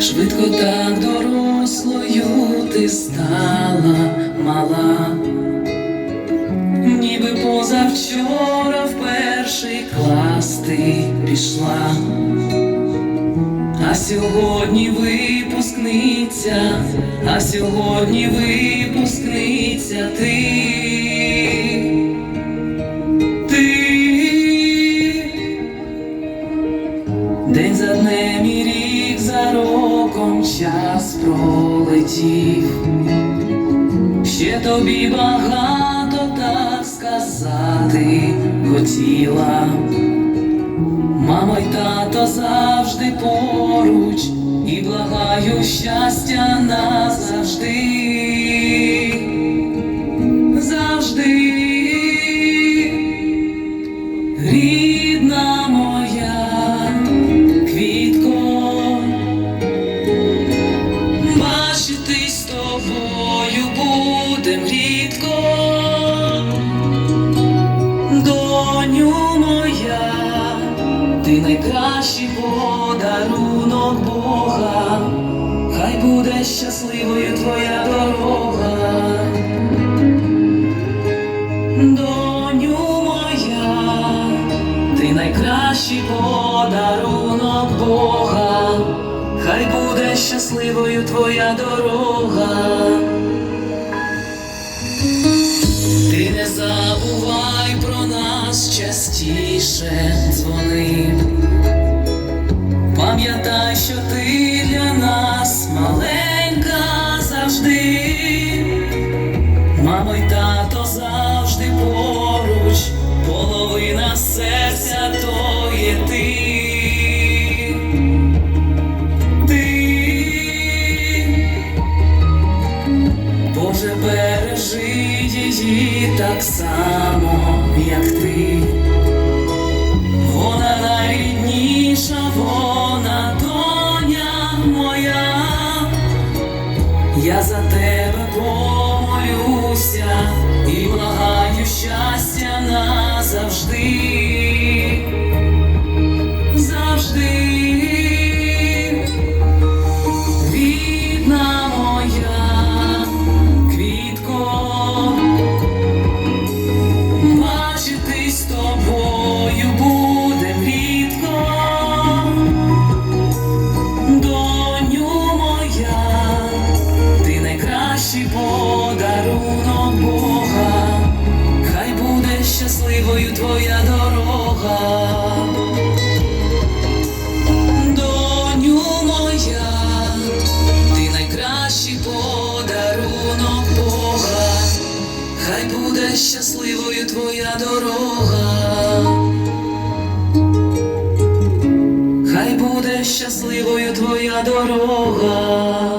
Швидко так дорослою ти стала мала, ніби позавчора в перший клас ти пішла, а сьогодні випускниця, а сьогодні випускниця ти. День за днем і час пролетів. Ще тобі багато так сказати хотіла. Мама й тато завжди поруч і благаю щастя назавжди. Ти найкращий подарунок Бога, хай буде щасливою твоя дорога. Доню моя, ти найкращий подарунок Бога, хай буде щасливою твоя дорога. Частіше дзвони. Пам'ятай, що ти для нас маленька завжди. Мамо й тато завжди поруч, половина серця то є ти. Боже, бережи її так само, як ти. Я за тебе помолюся і благаю щастя назавжди. Щасливою твоя дорога. Хай буде щасливою твоя дорога.